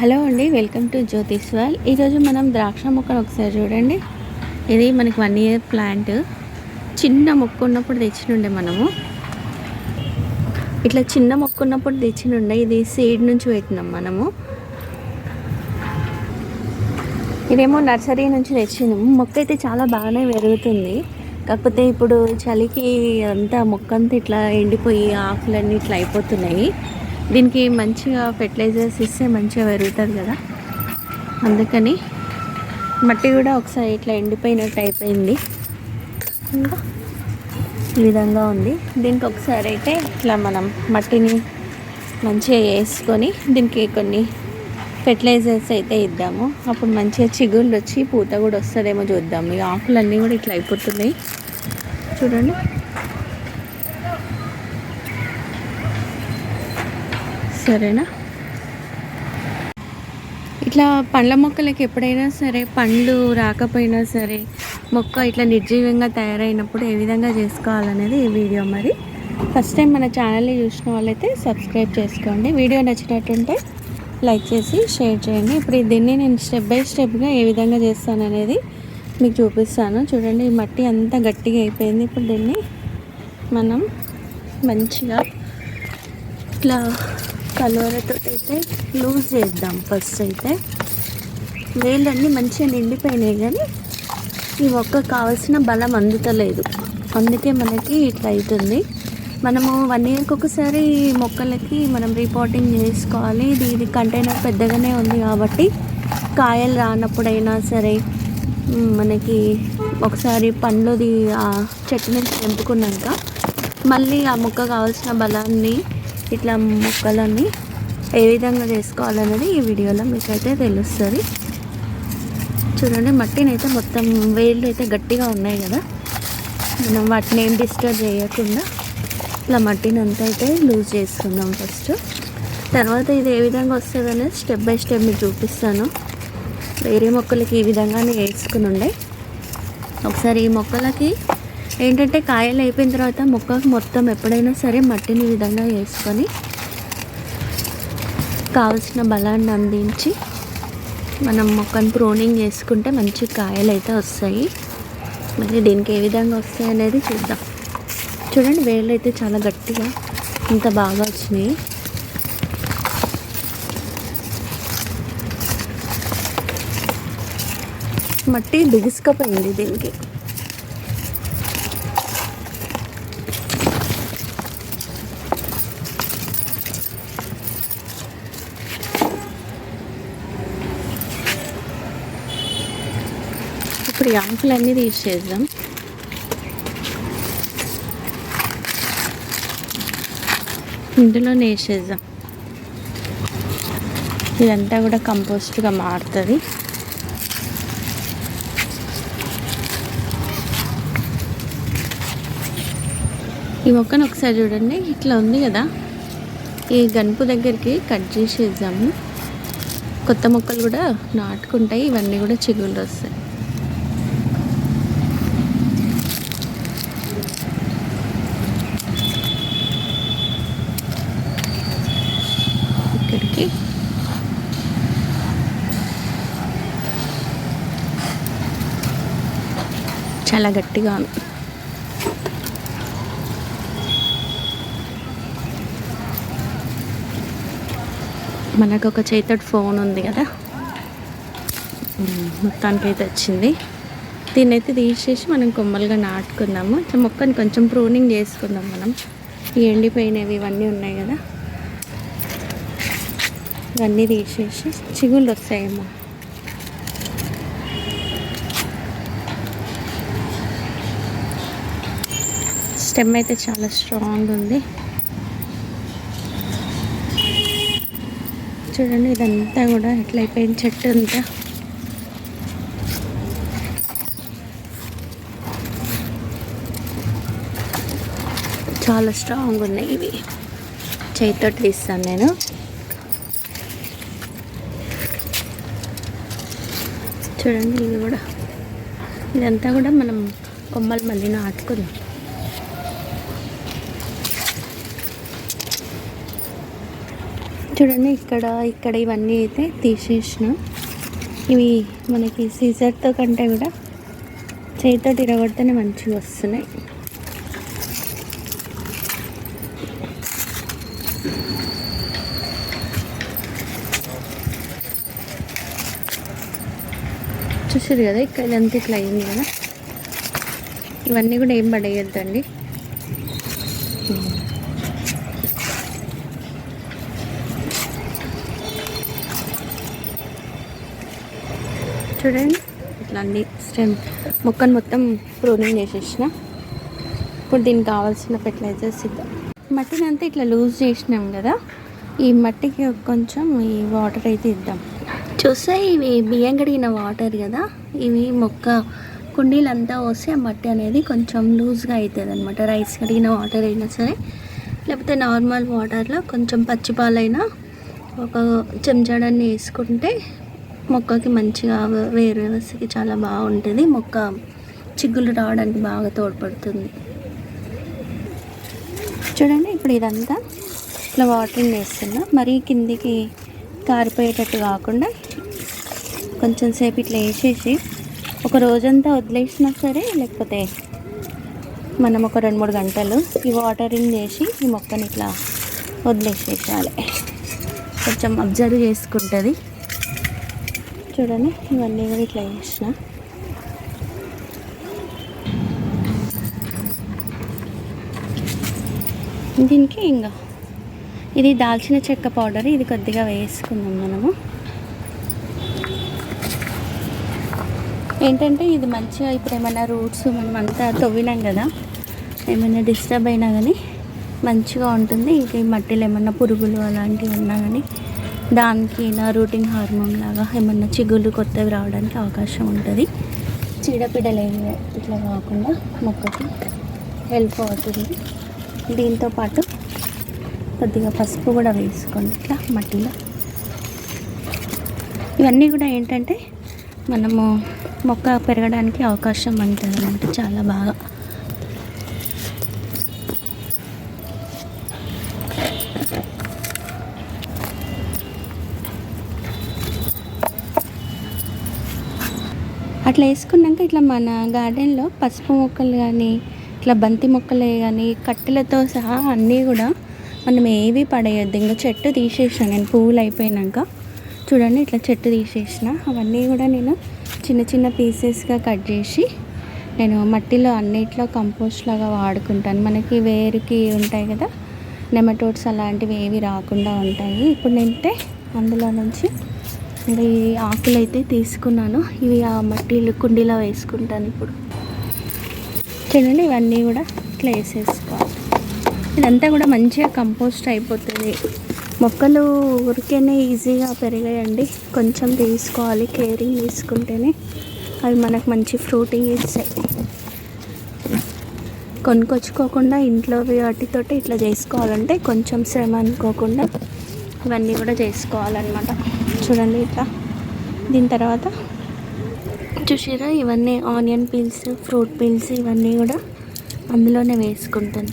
Hello అండి welcome to Jyothish wall ఈరోజు మనం ద్రాక్ష మొక్కను ఒకసారి చూడండి. ఇది మనకి వన్ ఇయర్ ప్లాంట్ చిన్న మొక్క ఉన్నప్పుడు తెచ్చినుండే మనము. ఇట్లా చిన్న మొక్క ఉన్నప్పుడు తెచ్చినుండే ఇది సీడ్ నుంచి పెట్టినాం మనము. ఇదేమో నర్సరీ నుంచి తెచ్చినాము మొక్క అయితే చాలా బాగానే పెరుగుతుంది. కాకపోతే ఇప్పుడు చలికి అంతా మొక్క అంతా ఇట్లా ఎండిపోయి ఆకులన్నీ ఇట్లా అయిపోతున్నాయి. దీనికి మంచిగా ఫెర్టిలైజర్స్ ఇస్తే మంచిగా పెరుగుతుంది కదా. అందుకని మట్టి కూడా ఒకసారి ఇట్లా ఎండిపోయినట్టు అయిపోయింది. ఇంకా ఈ విధంగా ఉంది. దీనికి ఒకసారి అయితే ఇట్లా మనం మట్టిని మంచిగా వేసుకొని దీనికి కొన్ని ఫెర్టిలైజర్స్ అయితే ఇద్దాము. అప్పుడు మంచిగా చిగుళ్ళు వచ్చి పూత కూడా వస్తుందేమో చూద్దాం. ఈ ఆకులన్నీ కూడా ఇట్లా అయిపోతున్నాయి. చూడండి. సరేనా? ఇట్లా పండ్ల మొక్కలకి ఎప్పుడైనా సరే పండ్లు రాకపోయినా సరే మొక్క ఇట్లా నిర్జీవంగా తయారైనప్పుడు ఏ విధంగా చేసుకోవాలనేది ఈ వీడియో మరి. ఫస్ట్ టైం మన ఛానల్ని చూసిన వాళ్ళైతే సబ్స్క్రైబ్ చేసుకోండి. వీడియో నచ్చినట్టుంటే లైక్ చేసి షేర్ చేయండి. ఇప్పుడు దీన్ని నేను స్టెప్ బై స్టెప్గా ఏ విధంగా చేస్తాను అనేది మీకు చూపిస్తాను. చూడండి ఈ మట్టి అంతా గట్టిగా అయిపోయింది. ఇప్పుడు దీన్ని మనం మంచిగా ఇట్లా కలవరతో అయితే లూజ్ చేద్దాం ఫస్ట్ అయితే. వేళ్ళన్నీ మంచిగా నిండిపోయినాయి కానీ ఈ మొక్క కావాల్సిన బలం అందుతలేదు. అందుకే మనకి ఇట్లా అవుతుంది. మనము వన్ ఇయర్కి ఒకసారి మొక్కలకి మనం రిపోర్టింగ్ చేసుకోవాలి. ఇది ఇది కంటైనర్ పెద్దగానే ఉంది కాబట్టి కాయలు రానప్పుడైనా సరే మనకి ఒకసారి పండ్లుది ఆ చెట్టు నుంచి తెంపుకున్నాక మళ్ళీ ఆ మొక్క కావాల్సిన బలాన్ని ఇట్లా మొక్కలన్నీ ఏ విధంగా చేసుకోవాలనేది ఈ వీడియోలో మీకైతే తెలుస్తుంది. చూడండి మట్టిని అయితే మొత్తం వేళ్ళు అయితే గట్టిగా ఉన్నాయి కదా. మనం వాటిని ఏం డిస్టర్బ్ చేయకుండా ఇట్లా మట్టిని అంతా అయితే లూజ్ చేసుకుందాం ఫస్ట్. తర్వాత ఇది ఏ విధంగా వస్తుంది అనేది స్టెప్ బై స్టెప్ మీకు చూపిస్తాను. వేరే మొక్కలకి ఈ విధంగానే వేసుకుని ఉండే. ఒకసారి ఈ మొక్కలకి ఏంటంటే కాయలు అయిపోయిన తర్వాత మొక్కకు మొత్తం ఎప్పుడైనా సరే మట్టిని విధంగా వేసుకొని కావలసిన బలాన్ని అందించి మనం మొక్కను ప్రోనింగ్ చేసుకుంటే మంచి కాయలు అయితే వస్తాయి. మరి దీనికి ఏ విధంగా వస్తాయి అనేది చూద్దాం. చూడండి వేళ్ళు అయితే చాలా గట్టిగా ఇంత బాగా వచ్చినాయి. మట్టి బిగుసుకపోయింది దీనికి. ఇప్పుడు ఈ ఆకులన్నీ తీసేద్దాం. ఇందులో వేసేద్దాం. ఇదంతా కూడా కంపోస్ట్గా మారుతుంది. ఈ మొక్కను ఒకసారి చూడండి. ఇట్లా ఉంది కదా. ఈ గనుపు దగ్గరికి కట్ చేసేద్దాము. కొత్త మొక్కలు కూడా నాటుకుంటాయి. ఇవన్నీ కూడా చిగుళ్ళు వస్తాయి. చాలా గట్టిగా ఉంది. మనకు ఒక చేతడు ఫోన్ ఉంది కదా. మొత్తానికి అయితే వచ్చింది. దీన్ని అయితే తీసేసి మనం కొమ్మలుగా నాటుకుందాము. ఇట్లా మొక్కని కొంచెం ప్రూనింగ్ చేసుకుందాం మనం. ఈ ఎండిపోయినవి ఇవన్నీ ఉన్నాయి కదా. ఇవన్నీ తీసేసి చిగుళ్ళు వస్తాయేమో. స్టెమ్ అయితే చాలా స్ట్రాంగ్ ఉంది. చూడండి ఇదంతా కూడా ఎట్లా అయిపోయింది చెట్టు అంతా. చాలా స్ట్రాంగ్ ఉన్నాయి ఇవి. చేతితో తీస్తాను నేను. చూడండి ఇవి కూడా. ఇదంతా కూడా మనం కొమ్మలు మళ్ళీ నాటుకుందాం. చూడండి ఇక్కడ ఇక్కడ ఇవన్నీ అయితే తీసేసిన. ఇవి మనకి సీజర్తో కంటే కూడా చేతితో తిరగొడితేనే మంచిగా వస్తున్నాయి. చూసారు కదా ఇక్కడ ఇదంతా ఇట్లా అయింది కదా. ఇవన్నీ కూడా ఏం పడేయద్దండి. చూడండి ఇట్లా అన్ని స్టెమ్ మొక్కను మొత్తం ప్రూనింగ్ చేసేసిన. ఇప్పుడు దీనికి కావాల్సిన ఫెర్టిలైజర్స్ ఇద్దాం. మట్టిని అంతా ఇట్లా లూజ్ చేసినాం కదా ఈ మట్టికి కొంచెం ఈ వాటర్ అయితే ఇద్దాం. చూస్తే ఇవి బియ్యం కడిగిన వాటర్ కదా ఇవి మొక్క కుండీలంతా వస్తే ఆ మట్టి అనేది కొంచెం లూజ్గా అవుతుంది అనమాట రైస్ కడిగిన వాటర్ అయినా సరే లేకపోతే నార్మల్ వాటర్లో కొంచెం పచ్చిపాలైనా ఒక చెంచాడన్ని వేసుకుంటే మొక్కకి మంచిగా వేరు వ్యవస్థకి చాలా బాగుంటుంది. మొక్క చిగుళ్ళు రావడానికి బాగా తోడ్పడుతుంది. చూడండి ఇప్పుడు ఇదంతా ఇట్లా వాటరింగ్ వేస్తున్నా. మరీ కిందికి కారిపోయేటట్టు కాకుండా కొంచెం సేపు ఇట్లా వేసేసి ఒక రోజంతా వదిలేసినా సరే లేకపోతే మనం ఒక రెండు మూడు గంటలు ఈ వాటరింగ్ చేసి ఈ మొక్కని ఇట్లా వదిలేసేసాలి కొంచెం అబ్జర్వ్ చేసుకుంటుంది. చూడండి ఇవన్నీ కూడా ఇట్లా చేసిన. దీనికి ఇంకా ఇది దాల్చిన చెక్క పౌడర్ ఇది కొద్దిగా వేసుకుందాం మనము. ఏంటంటే ఇది మంచిగా ఇప్పుడు ఏమైనా రూట్స్ మనం అంతా తవ్వినాం కదా ఏమైనా డిస్టర్బ్ అయినా కానీ మంచిగా ఉంటుంది. ఇంకా ఈ మట్టిలో ఏమన్నా పురుగులు అలాంటివి ఉన్నా కానీ దానికి నా రూటింగ్ హార్మోన్ లాగా ఏమన్నా చిగుళ్ళు కొత్తవి రావడానికి అవకాశం ఉంటుంది. చీడపీడలు ఇట్లా కాకుండా మొక్కకి హెల్ప్ అవుతుంది. దీంతో పాటు కొద్దిగా పసుపు కూడా వేసుకోండి ఇట్లా మట్టిలో. ఇవన్నీ కూడా ఏంటంటే మనము మొక్క పెరగడానికి అవకాశం ఉంటుంది అన్నమాట చాలా బాగా. అట్లా వేసుకున్నాక ఇట్లా మన గార్డెన్లో పసుపు మొక్కలు కానీ ఇట్లా బంతి మొక్కలే కానీ కట్టెలతో సహా అన్నీ కూడా మనం ఏవి పడేయద్దు. ఇంకా చెట్టు తీసేసిన నేను పువ్వులు అయిపోయినాక చూడండి ఇట్లా చెట్టు తీసేసిన. అవన్నీ కూడా నేను చిన్న చిన్న పీసెస్గా కట్ చేసి నేను మట్టిలో అన్నిట్లో కంపోస్ట్ లాగా వాడుకుంటాను. మనకి వేరుకి ఉంటాయి కదా నెమటోడ్స్ అలాంటివి ఏవి రాకుండా ఉంటాయి. ఇప్పుడు నేనంటే అందులో నుంచి ఇంకా ఈ ఆకులు అయితే తీసుకున్నాను. ఇవి ఆ మట్టిలు కుండీలో వేసుకుంటాను ఇప్పుడు. చూడండి ఇవన్నీ కూడా ఇట్లా వేసేసుకోవాలి. ఇదంతా కూడా మంచిగా కంపోస్ట్ అయిపోతుంది. మొక్కలు ఊరికేనే ఈజీగా పెరిగాయండి. కొంచెం తీసుకోవాలి కేరింగ్ తీసుకుంటేనే. అవి మనకు మంచి ఫ్రూటింగ్ ఇస్తాయి. కొనుక్కొచ్చుకోకుండా ఇంట్లో వాటితోటి ఇట్లా చేసుకోవాలంటే కొంచెం శ్రమ అనుకోకుండా ఇవన్నీ కూడా చేసుకోవాలన్నమాట. చూడండి ఇట్లా. దీని తర్వాత చూసారా ఇవన్నీ ఆనియన్ పీల్స్ ఫ్రూట్ పీల్స్ ఇవన్నీ కూడా అందులోనే వేసుకుంటాను.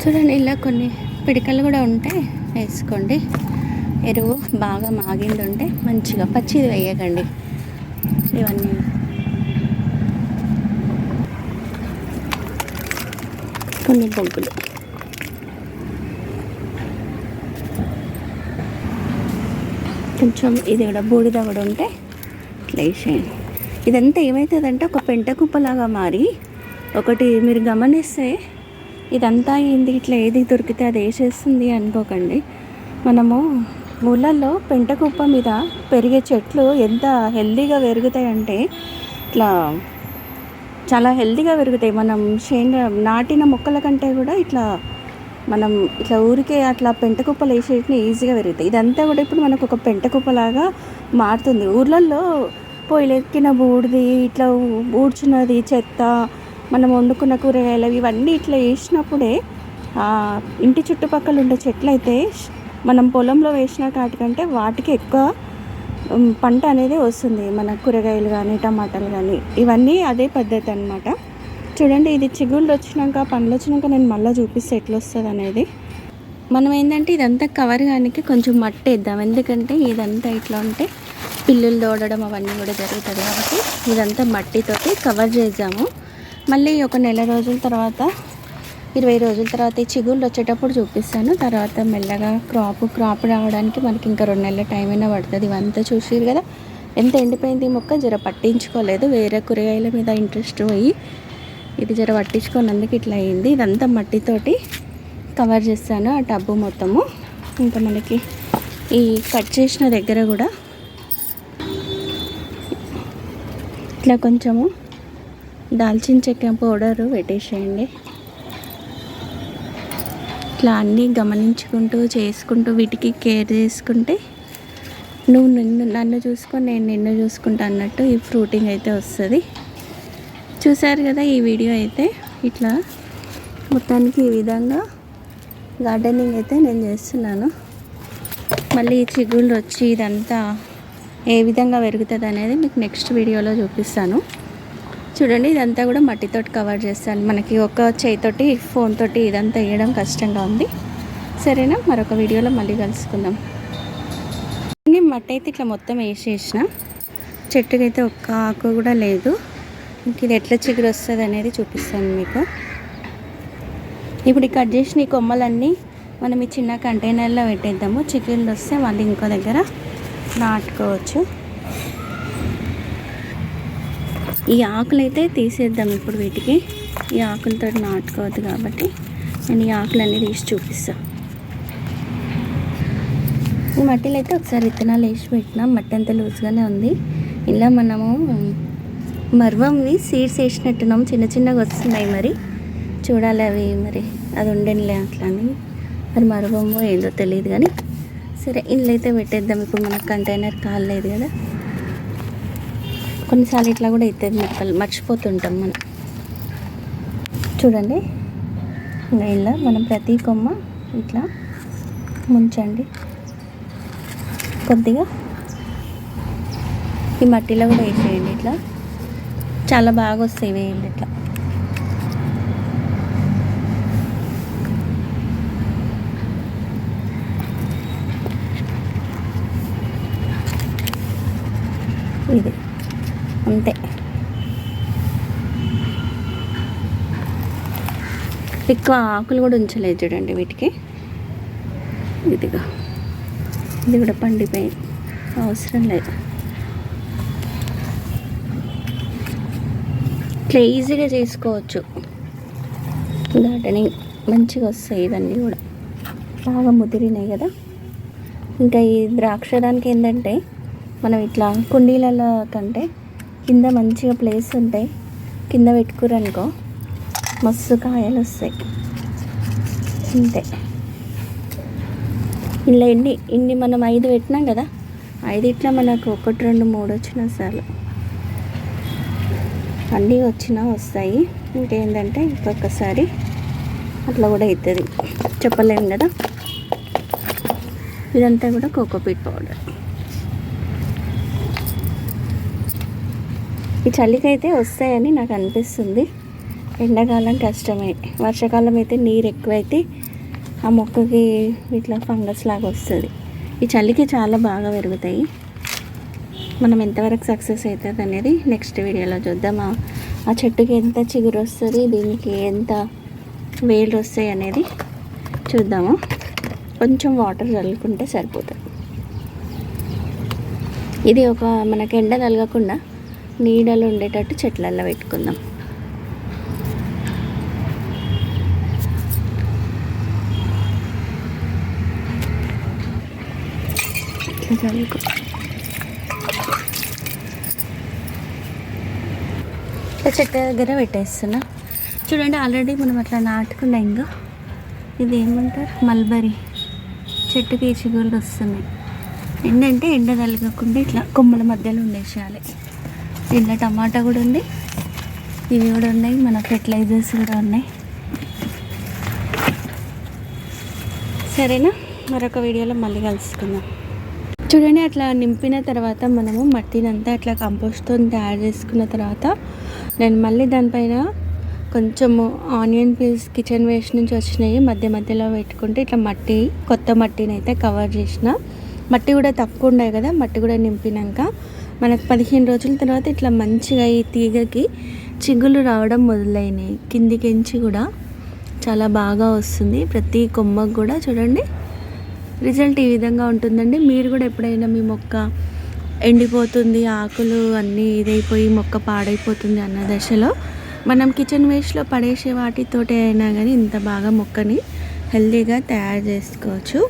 చూడండి ఇలా కొన్ని పిడికలు కూడా ఉంటే వేసుకోండి. ఎరువు బాగా మాగింది ఉంటే మంచిగా పచ్చిది వేయకండి. ఇవన్నీ. కొన్ని బొగ్గులు. కొంచెం ఇది కూడా బూడిద కూడా ఉంటే ఇట్లా వేసేయండి. ఇదంతా ఏమవుతుందంటే ఒక పెంట కుప్పలాగా మారి ఒకటి మీరు గమనిస్తే ఇదంతా ఏంది ఇట్లా ఏది దొరికితే అది వేసేస్తుంది అనుకోకండి. మనము ఊళ్ళల్లో పెంట కుప్ప మీద పెరిగే చెట్లు ఎంత హెల్దీగా పెరుగుతాయంటే ఇట్లా చాలా హెల్దీగా పెరుగుతాయి. మనం షేంగ నాటిన మొక్కల కంటే కూడా ఇట్లా మనం ఇట్లా ఊరికే అట్లా పెంట కుప్పలు వేసేటిని ఈజీగా పెరుగుతాయి. ఇదంతా కూడా ఇప్పుడు మనకు ఒక పెంట కుప్పలాగా మారుతుంది ఊర్లలో పొయ్యిలెక్కిన బూడిది ఇట్లా ఊడ్చున్నది చెత్త మనం వండుకున్న కూరగాయలు ఇవన్నీ ఇట్లా వేసినప్పుడే ఇంటి చుట్టుపక్కల ఉండే చెట్లు అయితే మనం పొలంలో వేసిన వాటికంటే వాటికి ఎక్కువ పంట అనేది వస్తుంది. మన కూరగాయలు కానీ టమాటాలు కానీ ఇవన్నీ అదే పద్ధతి అనమాట చూడండి ఇది చిగుళ్ళు వచ్చినాక పండ్లు వచ్చినాక నేను మళ్ళీ చూపిస్తే ఎట్లా వస్తుంది అనేది. మనం ఏంటంటే ఇదంతా కవర్ కానీ కొంచెం మట్టి వేద్దాం. ఎందుకంటే ఇదంతా ఇట్లా ఉంటే పిల్లులు తోడడం అవన్నీ కూడా జరుగుతుంది కాబట్టి ఇదంతా మట్టితోటి కవర్ చేద్దాము మళ్ళీ ఒక నెల రోజుల తర్వాత ఇరవై రోజుల తర్వాత ఈ చిగుళ్ళు వచ్చేటప్పుడు చూపిస్తాను. తర్వాత మెల్లగా క్రాప్ క్రాప్ రావడానికి మనకి ఇంకా రెండు నెలల టైం అయినా పడుతుంది. ఇవంతా చూసిరు కదా? ఎంత ఎండిపోయింది ఈ మొక్క? జర పట్టించుకోలేదు. వేరే కూరగాయల మీద ఇంట్రెస్ట్ పోయి ఇది జర పట్టించుకున్నందుకు ఇట్లా అయింది. ఇదంతా మట్టితోటి కవర్ చేస్తాను ఆ టబ్బు మొత్తము. ఇంకా మనకి ఈ కట్ చేసిన దగ్గర కూడా ఇట్లా కొంచెము దాల్చిన చెక్క పౌడరు పెట్టేసేయండి. ఇట్లా అన్నీ గమనించుకుంటూ చేసుకుంటూ వీటికి కేర్ చేసుకుంటే నువ్వు నిన్ను నన్ను చూసుకొని నేను నిన్ను చూసుకుంటా అన్నట్టు ఈ ఫ్రూటింగ్ అయితే వస్తుంది. చూసారు కదా ఈ వీడియో అయితే? ఇట్లా మొత్తానికి ఈ విధంగా గార్డెనింగ్ అయితే నేను చేస్తున్నాను. మళ్ళీ ఈ చిగుళ్ళు వచ్చి ఇదంతా ఏ విధంగా పెరుగుతుంది అనేది మీకు నెక్స్ట్ వీడియోలో చూపిస్తాను. చూడండి ఇదంతా కూడా మట్టితోటి కవర్ చేస్తాను. మనకి ఒక చేయితోటి ఫోన్ తోటి ఇదంతా వేయడం కష్టంగా ఉంది. సరేనా? మరొక వీడియోలో మళ్ళీ కలుసుకుందాం. నేను మట్టి అయితే ఇట్లా మొత్తం వేసేసిన. చెట్టుకైతే ఒక్క ఆకు కూడా లేదు. ఇంక ఇది ఎట్లా చిగురు వస్తుంది అనేది చూపిస్తాను మీకు. ఇప్పుడు కట్ చేసిన ఈ కొమ్మలన్నీ మనం ఈ చిన్న కంటైనర్లో పెట్టేద్దాము. చికెన్లు వస్తే మళ్ళీ ఇంకో దగ్గర నాటుకోవచ్చు. ఈ ఆకులు అయితే తీసేద్దాం ఇప్పుడు వీటికి. ఈ ఆకులతో నాటుకోవద్దు కాబట్టి నేను ఈ ఆకులన్నీ తీసి చూపిస్తాను ఈ మట్టిలో అయితే ఒకసారి విత్తనాలు వేసి పెట్టినాం మట్టి అంత లూజ్గానే ఉంది. ఇలా మనము మర్వంవి సీడ్స్ వేసినట్టున్నాం. చిన్న చిన్నగా వస్తున్నాయి మరి. చూడాలి అవి మరి అది ఉండనిలే అట్లా అని మరి మరవమో ఏందో తెలియదు కానీ సరే ఇంట్లో అయితే పెట్టేద్దాం. ఇప్పుడు మనకు కంటైనర్ కాలేదు కదా. కొన్నిసార్లు ఇట్లా కూడా అవుతుంది మొక్కలు మర్చిపోతుంటాం మనం. చూడండి. ఇలా మనం ప్రతి కొమ్మ ఇట్లా ముంచండి. కొద్దిగా ఈ మట్టిలో కూడా వేసేయండి ఇట్లా. చాలా బాగా వస్తాయి వేయండి ఇట్లా ఇది అంతే. ఎక్కువ ఆకులు కూడా ఉంచలేదు చూడండి వీటికి. ఇదిగా. ఇది కూడా పండిపోయి అవసరం లేదు. ఇట్లా ఈజీగా చేసుకోవచ్చు. గార్డెనింగ్ మంచిగా వస్తాయి ఇవన్నీ కూడా. బాగా ముదిరినాయి కదా. ఇంకా ఈ ద్రాక్ష దానికి ఏంటంటే మనం ఇట్లా కుండీలలో కంటే కింద మంచిగా ప్లేస్ ఉంటాయి కింద పెట్టుకురనుకో మస్తు కాయలు వస్తాయి. అంతే. ఇలా ఎన్ని ఇన్ని మనం ఐదు పెట్టినాం కదా ఐదు ఇట్లా మనకు ఒకటి రెండు మూడు వచ్చినా చాలు. అన్నీ వచ్చినా వస్తాయి. ఇంకేంటంటే ఇంకొకసారి అట్లా కూడా అవుతుంది చెప్పలేము కదా? ఇదంతా కూడా కోకోపీట్ పౌడర్ ఈ చలికైతే వస్తాయని నాకు అనిపిస్తుంది. ఎండాకాలం కష్టమే. వర్షాకాలం అయితే నీరు ఎక్కువైతే ఆ మొక్కకి ఇట్లా ఫంగస్ లాగా వస్తుంది. ఈ చలికి చాలా బాగా పెరుగుతాయి. మనం ఎంతవరకు సక్సెస్ అవుతుంది అనేది నెక్స్ట్ వీడియోలో చూద్దాం ఆ- చెట్టుకి ఎంత చిగురు వస్తుంది దీనికి ఎంత వేలు వస్తాయి అనేది చూద్దాము? కొంచెం వాటర్ చల్లుకుంటే సరిపోతుంది. ఇది ఒక మనకు ఎండ తలగకుండా నీడలు ఉండేటట్టు చెట్లల్లో పెట్టుకుందాం. ఇట్లా ఇట్లా చెట్టు దగ్గర పెట్టేస్తున్నా. చూడండి ఆల్రెడీ మనం అట్లా నాటుకున్నాం ఇంకా. ఇది ఏమంటారు మల్బరీ. చెట్టుకి చిగుళ్ళు వస్తున్నాయి. ఎండంటే ఎండ తలగకుండా ఇట్లా కొమ్మల మధ్యలో ఉండేసేయాలి. ఇలా టమాటా కూడా ఉంది. ఇవి కూడా ఉన్నాయి. మన ఫెర్టిలైజర్స్ కూడా ఉన్నాయి. సరేనా? మరొక వీడియోలో మళ్ళీ కలుసుకుందాం. చూడండి అట్లా నింపిన తర్వాత మనము మట్టిని అంతా అట్లా కంపోస్ట్తో తయారు చేసుకున్న తర్వాత నేను మళ్ళీ దానిపైన కొంచెము ఆనియన్ పీస్ కిచెన్ వేస్ట్ నుంచి వచ్చినాయి మధ్య మధ్యలో పెట్టుకుంటే ఇట్లా మట్టి కొత్త మట్టిని అయితే కవర్ చేసిన. మట్టి కూడా తక్కువ ఉండే కదా? మట్టి కూడా నింపినాక మనకు పదిహేను రోజుల తర్వాత ఇట్లా మంచిగా ఈ తీగకి చిగులు రావడం మొదలైనాయి. కిందికించి కూడా చాలా బాగా వస్తుంది. ప్రతి కొమ్మకు కూడా చూడండి. రిజల్ట్ ఈ విధంగా ఉంటుందండి. మీరు కూడా ఎప్పుడైనా మీ మొక్క ఎండిపోతుంది ఆకులు అన్నీ ఇదైపోయి మొక్క పాడైపోతుంది అన్న దశలో మనం కిచెన్ వేస్ట్లో పడేసే వాటితోటి అయినా కానీ ఇంత బాగా మొక్కని హెల్తీగా తయారు చేసుకోవచ్చు.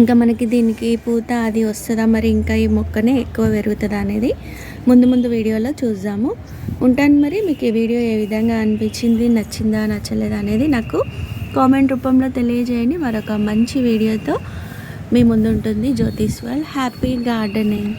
ఇంకా మనకి దీనికి పూత అది వస్తుందా మరి ఇంకా ఈ మొక్కనే ఎక్కువ పెరుగుతుందా అనేది ముందు ముందు వీడియోలో చూద్దాము. ఉంటాను మరి మీకు ఈ వీడియో ఏ విధంగా అనిపించింది నచ్చిందా నచ్చలేదా అనేది నాకు కామెంట్ రూపంలో తెలియజేయండి. మరొక మంచి వీడియోతో మీ ముందు ఉంటుంది జ్యోతిష్వల్ హ్యాపీ గార్డెనింగ్.